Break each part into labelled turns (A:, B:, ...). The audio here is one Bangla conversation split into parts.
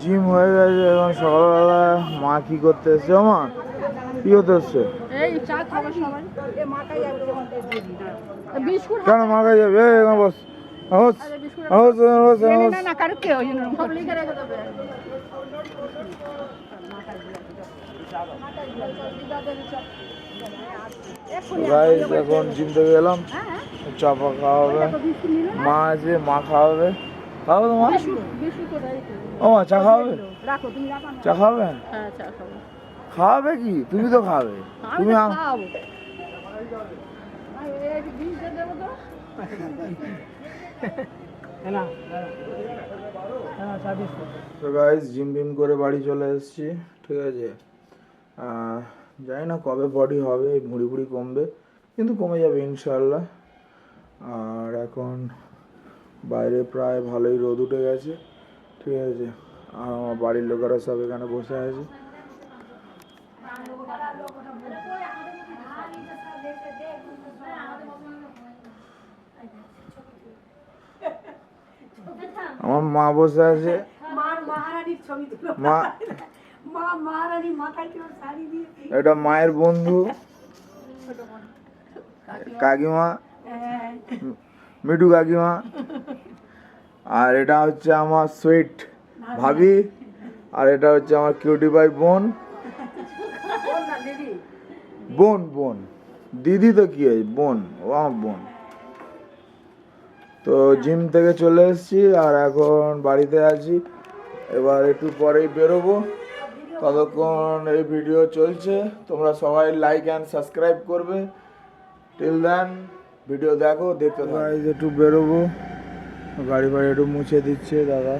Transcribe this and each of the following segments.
A: জিম হয়ে গেছে এখন সকালবেলা। মা কি করতে এসছে ও মা কি করতে এসছে? কেন মা কাছে যাবে? এখানে বস। এখন জিম থেকে এলাম। চা ফা খাওয়া হবে। মা আছে মা খাওয়াবে খাওয়াবে তো। মা ও মা চা খাওয়াবে?
B: রাখো তুমি রাখো না।
A: চা খাওয়াবে?
B: হ্যাঁ খাব।
A: খাওয়াবে কি? তুমি তো খাবে। তুমি
B: তো
A: আম-
B: খাওয়াবো এই বিষ দিয়ে দেবো তো।
A: তো গাইস জিম বিম করে বাড়ি চলে এসেছি ঠিক আছে? জানি না কবে বডি হবে ভুড়ি ভুড়ি কমবে কিন্তু কমে যাবে ইনশাল্লাহ আর এখন বাইরে প্রায় ভালোই রোদ উঠে গেছে ঠিক আছে? আর আমার বাড়ির লোকেরা সব এখানে বসে আছে। আমার মা বসে আছে। মা এটা মায়ের বন্ধু। কাকিমা।
C: হ্যাঁ,
A: মিঠু কাকিমা। আর এটা হচ্ছে আমার সুইট ভাবি। আর এটা হচ্ছে আমার কিউটি বাই বোন। বোন বোন। দিদি তো কি আছে বোন ও আমার বোন। তো জিম থেকে চলে এসেছি আর এখন বাড়িতে আছি। এবার একটু পরেই বেরোবো। ততক্ষণ এই ভিডিও চলছে। তোমরা সবাই লাইক অ্যান্ড সাবস্ক্রাইব করবে। টিল দেন ভিডিও দেখো দেখতে গাইজ একটু বেরোবো। গাড়ি ফাড়ি একটু মুছে দিচ্ছে দাদা।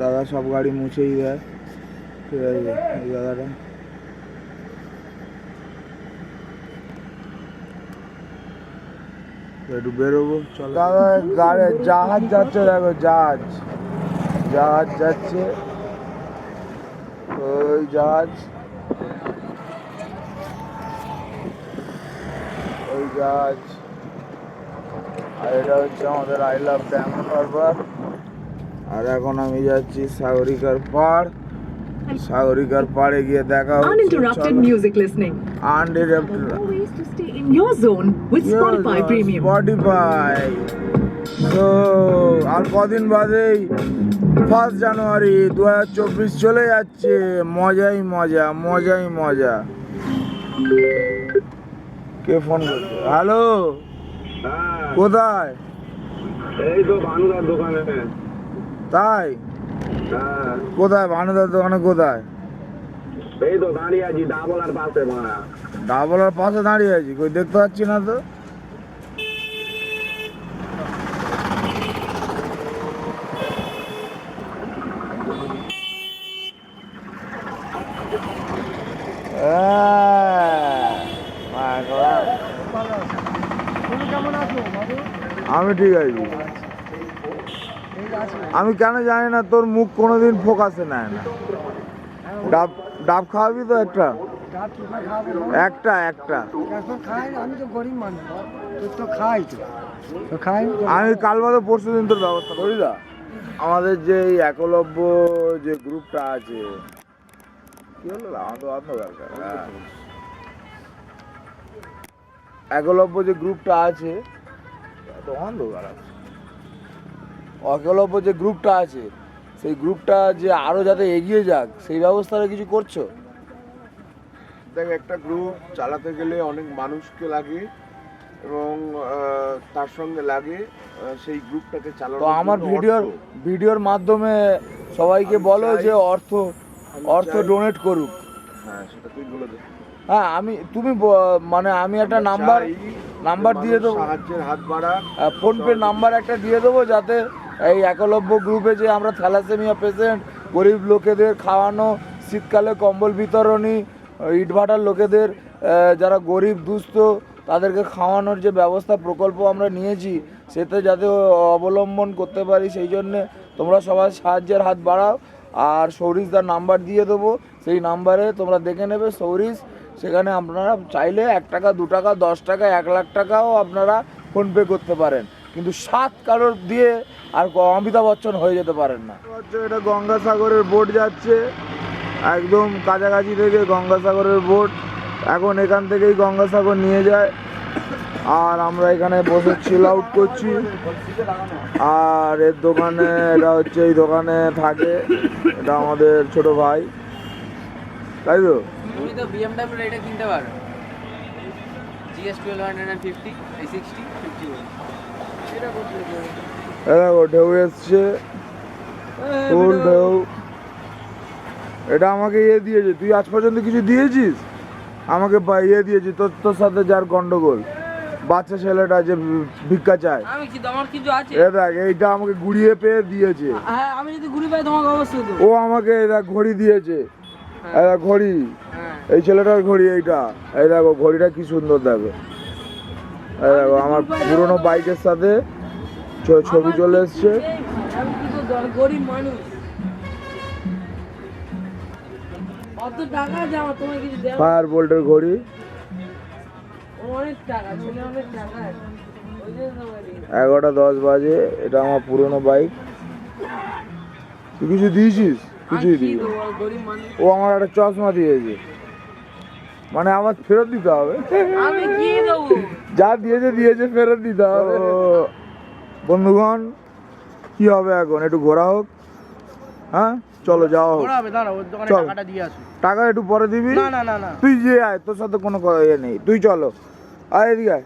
A: দাদা সব গাড়ি মুছেই দেয়। ঠিক আছে এই দাদাটা। একটু বেরোবো চলো। দাদা গাড়ি জাহাজ যাচ্ছে দেখো জাহাজ। জাহাজ যাচ্ছে। ওই জাহাজ। ওই জাহাজ। আর এটা হচ্ছে আমাদের আই লাভ ডায়মন্ড হারবার আর এখন আমি যাচ্ছি সাগরিকার পাড়। সাগরিকার পাড়ে গিয়ে দেখা হচ্ছে
D: Uninterrupted music listening.
A: Uninterrupted
D: Ways to stay in your zone with Spotify Premium.
A: Spotify তো আর কদিন বাদেই ফার্স্ট জানুয়ারি দু হাজার চব্বিশ চলে যাচ্ছে। মজাই মজা মজাই মজা। কে ফোন করছে? হ্যালো কোথায়?
E: এই তো ভানুদার দোকানে।
A: তাই?
E: হ্যাঁ।
A: কোথায়? ভানুদার দোকানে কোথায়?
E: এই তো দাঁড়িয়ে আছি ডাবলার পাশে
A: ডাবলার পাশে দাঁড়িয়ে আছি কই দেখতে পাচ্ছি না তো। আমি ঠিক আছি। আমি কেন জানি না তোর মুখ কোনোদিন ফোকাসে নেয় না। ডাব ডাব খাওয়াবি তো একটা? একটা একটা।
F: আমি তো গরিব মানুষ তো তো খাই তো খাই
A: আমি কাল বাদে পরশু দিন তোর ব্যবস্থা করি না আমাদের যে এই একলব্য যে গ্রুপটা আছে কি হলো? অন্য দরকার হ্যাঁ। একলব্য যে গ্রুপটা আছে এত অন্ধকার আছে একলব্য যে গ্রুপটা আছে সেই গ্রুপটা যে আরও যাতে এগিয়ে যাক সেই ব্যবস্থাটা কিছু করছ?
G: দেখ একটা গ্রুপ চালাতে গেলে অনেক মানুষকে লাগে এবং তার সঙ্গে লাগে সেই গ্রুপটাকে চালানো
A: তো আমার ভিডিওর ভিডিওর মাধ্যমে সবাইকে বলো যে অর্থ অর্থ ডোনেট করুক।
G: হ্যাঁ সেটা তুই বলে দে।
A: হ্যাঁ আমি তুমি মানে আমি একটা নাম্বার নাম্বার দিয়ে দেবো।
G: সাহায্যের হাত বাড়া।
A: ফোনপে নাম্বার একটা দিয়ে দেবো যাতে এই একলব্য গ্রুপে যে আমরা থ্যালাসেমিয়া পেশেন্ট গরিব লোকেদের খাওয়ানো শীতকালে কম্বল বিতরণী ইটভাটার লোকেদের যারা গরিব দুস্থ তাদেরকে খাওয়ানোর যে ব্যবস্থা প্রকল্প আমরা নিয়েছি সেটা যাতে অবলম্বন করতে পারি সেই জন্যে তোমরা সবাই সাহায্যের হাত বাড়াও। আর সৌরিশদার নাম্বার দিয়ে দেবো সেই নাম্বারে তোমরা দেখে নেবে সৌরিশ সেখানে আপনারা চাইলে এক টাকা, দু টাকা, দশ টাকা, এক লাখ টাকাও আপনারা ফোনপে করতে পারেন। কিন্তু সাত কারোর দিয়ে আর অমিতাভ বচ্চন হয়ে যেতে পারেন না। এটা গঙ্গাসাগরের বোট যাচ্ছে। একদম কাছাকাছি থেকে গঙ্গাসাগরের বোট। এখন এখান থেকেই গঙ্গাসাগর নিয়ে যায়। আর আমরা এখানে বসে চিল আউট করছি। আর এর দোকানে, এটা হচ্ছে এই দোকানে থাকে। এটা আমাদের ছোট ভাই। তাই তো?
H: তুমি তো বিএমডাব্লিউ এটা কিনতে পারো। GS twelve hundred and fifty এই সিক্সটি ফিফটি
A: এ দেখো ঢেউ এসছে ফুল ঢেউ। এটা আমাকে ইয়ে দিয়েছে। তুই আজ পর্যন্ত কিছু দিয়েছিস? আমাকে ইয়ে দিয়েছি। তোর তোর সাথে যার গন্ডগোল। বাচ্চা ছেলেটা যে ভিক্ষা চায়।
H: আমি কি তোমার কিছু আছে?
A: এ দেখ এইটা আমাকে ঘুরিয়ে পেয়ে দিয়েছে।
H: হ্যাঁ আমি যদি ঘুরে পাই তোমাকে অবশ্যই
A: ও আমাকে দেখ ঘড়ি দিয়েছে। ঘড়ি।
H: হ্যাঁ।
A: এই ছেলেটার ঘড়ি এইটা। এই দেখো ঘড়িটা কি সুন্দর দেখো। এই দেখো আমার পুরোনো বাইকের সাথে ছবি চলে এসছে। ফায়ার বোল্টের ঘড়ি। এগারোটা দশ বাজে এটা আমার পুরোনো বাইক। তুই কিছু দিয়েছিস? কিছুই দিই ও আমার একটা চশমা দিয়েছে। মানে আমার ফেরত দিতে হবে।
H: আমি কি দেবো?
A: যা দিয়েছে দিয়েছে ফেরত দিতে হবে। বন্ধুগণ কি হবে এখন? একটু ঘোরা হোক। হ্যাঁ? চলো যাওয়া হোক।
H: হবে দাঁড়াও ওর দোকানে
A: চল।
H: টাকাটা দিয়ে আসো।
A: টাকা একটু পরে দিবি?
H: না না না না।
A: তুই যে আয় তোর সাথে কোনো ইয়ে নেই। তুই চলো। আয় এদিকে আয়।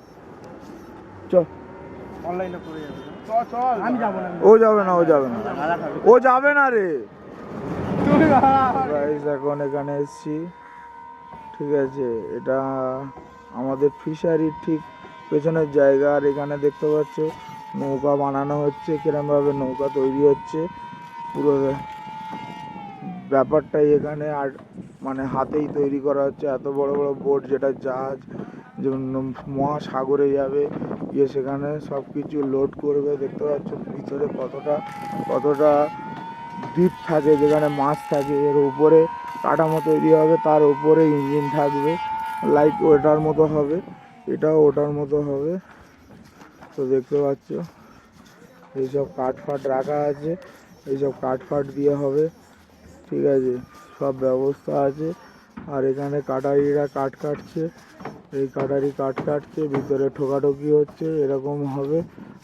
A: চল।
H: অনলাইনে করে যাবে। চল চল। আমি যাব না।
A: ও যাবে না ও যাবে না। ও যাবে না রে। Guys, এখন এখানে এসেছি। ঠিক আছে এটা আমাদের ফিশারির ঠিক পেছনের জায়গা আর এখানে দেখতে পাচ্ছ নৌকা বানানো হচ্ছে কিরমভাবে নৌকা তৈরি হচ্ছে। পুরো ব্যাপারটাই এখানে আর মানে হাতেই তৈরি করা হচ্ছে। এত বড় বড় বোট যেটা জাহাজ মহাসাগরে যাবে গিয়ে সেখানে সব কিছু লোড করবে। দেখতে পাচ্ছ ভিতরে কতটা কতটা দ্বীপ থাকে যেখানে মাছ থাকে, এর উপরে কাঠামো তৈরি হবে, তার উপরে ইঞ্জিন থাকবে লাইক ওটার মতো হবে, এটাও ওটার মতো হবে। তো দেখতে পাচ্ছ, এইসব কাঠ ফাট রাখা আছে, এইসব কাঠ ফাট দিয়ে হবে, ঠিক আছে, সব ব্যবস্থা আছে। আর এখানে কাটারিরা কাঠ কাটছে, এই কাটারি কাঠ কাটছে, ভিতরে ঠোকাঠকি হচ্ছে, এরকম হবে।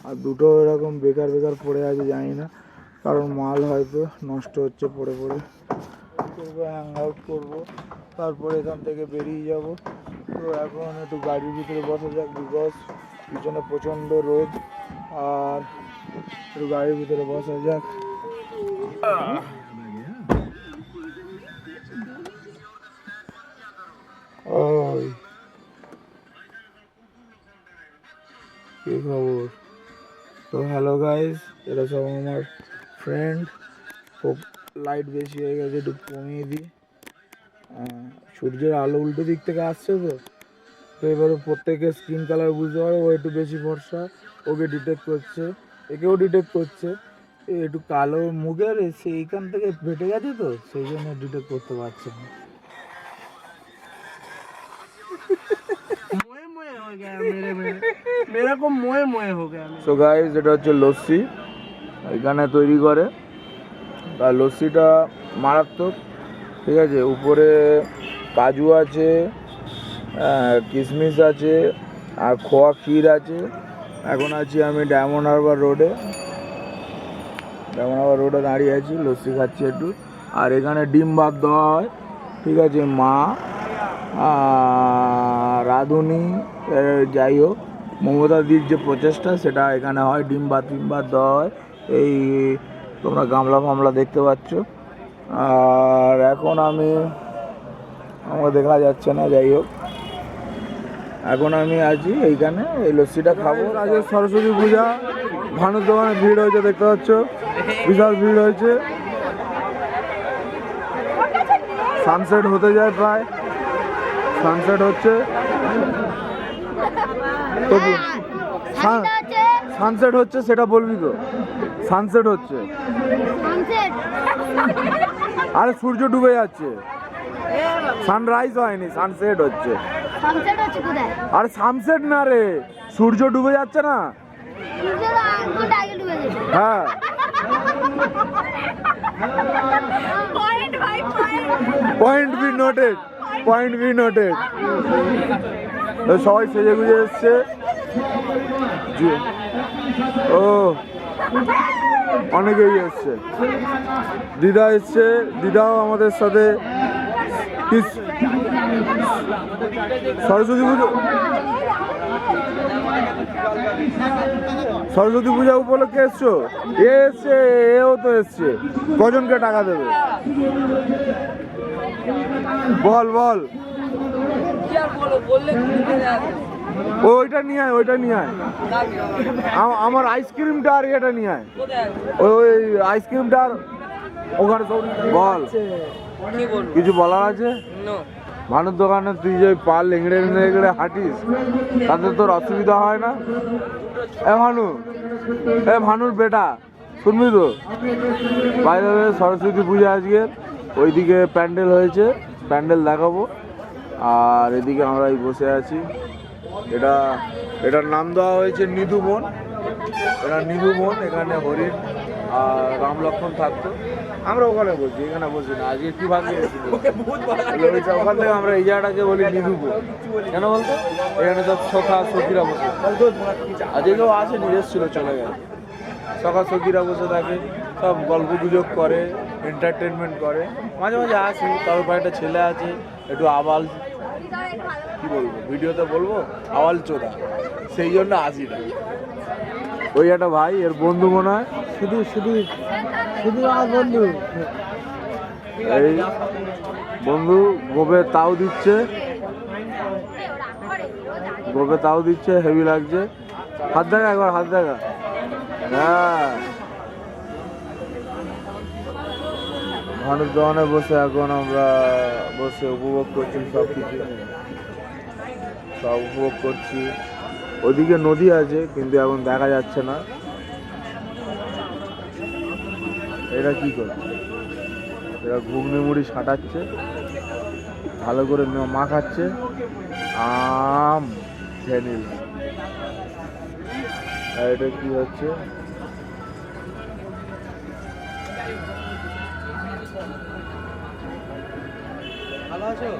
A: আর দুটো এরকম বেকার বেকার পড়ে আছে, জানি না। কারণ মাল হয়তো নষ্ট হচ্ছে পড়ে পড়ে। করব হ্যাং আউট করব, তারপরে এখান থেকে বেরিয়ে যাব। তো এখন একটু গাড়ির ভিতরে বসা যাক বিকজ পিছনে প্রচণ্ড রোদ। আর একটু গাড়ির ভিতরে বসা যাক। খবর? তো হ্যালো গাইস এটা সব আমার ফ্রেন্ড খুব লাইট বেশি হয়ে গেছে একটু কমিয়ে দিই। সূর্যের আলো উল্টো দিক থেকে আসছে তো তো এবারে প্রত্যেকের স্কিন কালার বুঝতে পারে ও একটু বেশি ভরসা ওকে ডিটেক্ট করছে একেও ডিটেক্ট করছে। একটু কালো মুখের সেইখান থেকে ফেটে গেছে তো সেই জন্য ডিটেক্ট করতে পারছে না। সো গাইস এটা হচ্ছে লস্যি। এখানে তৈরি করে। আর লস্যিটা মারাত্মক, ঠিক আছে? উপরে কাজু আছে কিশমিশ আছে, আর খোয়া ক্ষীর আছে। এখন আছি আমি ডায়মন্ড হারবার রোডে। ডায়মন্ড হারবার রোডে দাঁড়িয়ে আছি, লস্যি খাচ্ছি একটু। আর এখানে ডিম ভাত দেওয়া হয়, ঠিক আছে? মা রাঁধুনি যাই হোক, মমতা মমতাদির যে প্রচেষ্টা, সেটা এখানে হয়, ডিম ভাত টিম ভাত দেওয়া হয়। এই তোমরা গামলা ফামলা দেখতে পাচ্ছ। আর এখন আমি আমার দেখা যাচ্ছে না যাই হোক। এখন আমি আছি এইখানে এই লস্যিটা খাব। আজকে সরস্বতী পূজা ভানুর দোকানে ভিড় হয়েছে দেখতে পাচ্ছ। বিশাল ভিড় হয়েছে। সানসেট হতে যায় প্রায়। সানসেট হচ্ছে। তবু সানসেট হচ্ছে সেটা বলবি তো? সানসেট হচ্ছে। আরে সূর্য ডুবে যাচ্ছে। সানরাইজ হয়নি সানসেট হচ্ছে। আরে সানসেট না রে সূর্য ডুবে যাচ্ছে না? হ্যাঁ। Point be noted point be noted সবাই সেজে গুজে এসছে ও। অনেকেই এসছে। দিদা এসছে, দিদাও আমাদের সাথে সরস্বতী পুজো সরস্বতী পূজা উপলক্ষে এসছো? এ এসছে, এও তো এসছে। কজনকে টাকা দেবে? বল বল। ওইটা নিয়ে আয় ওইটা নিয়ে আয়। আমার আইসক্রিমটা আর এটা নিয়ে আয়। ওই ওই আইসক্রিমটা আর ওখানে সব বল। কিছু বলার আছে? ভানুর দোকানে তুই যে পা লেংড়ে লেংড়ে হাঁটিস তাতে তোর অসুবিধা হয় না? এ ভানু এ ভানুর বেটা শুনবি তো? বাইরে সরস্বতী পূজা আজকে। ওইদিকে প্যান্ডেল হয়েছে প্যান্ডেল দেখাবো। আর এদিকে আমরা বসে আছি। এটা এটার নাম দেওয়া হয়েছে নিধু বন এটা নিধু বন এখানে হরিণ আর রাম লক্ষ্মণ থাকতো। আমরা ওখানে বলছি এখানে বসি না। আজকে কি ভাগ্যে এসেছি ওখান থেকে আমরা এই জায়গাটাকে বলি নিধু বন কেন বলতো? এখানে সব সখা সখীরা বসে আজকে কেউ আসেনি এসেছিল চলে গেল। সখা সখীরা বসে থাকে সব গল্প গুজব করে এন্টারটেনমেন্ট করে। মাঝে মাঝে আসি তারপর একটা ছেলে আছে একটু আবাল কি বলব? ভিডিওতে বলব আওয়াল চোদা। সেই জন্য আসি না। ওই একটা ভাই এর বন্ধু মনে হয়।
F: শুধু শুধু শুধু আমার বন্ধু।
A: এই বন্ধু গোবে তাও দিচ্ছে। গোবে তাও দিচ্ছে হেভি লাগছে। হাত দেখা একবার হাত দেখা। হ্যাঁ। মানুষ দোকানে বসে এখন আমরা বসে উপভোগ করছি সব কিছু। সব উপভোগ করছি। ওদিকে নদী আছে, কিন্তু এখন দেখা যাচ্ছে না। এটা কি করে এরা ঘুগনি মুড়ি সাঁটাচ্ছে, ভালো করে মাখাচ্ছে। আম, ভ্যানিল। আর এটা কি হচ্ছে?
H: ভালো আছো?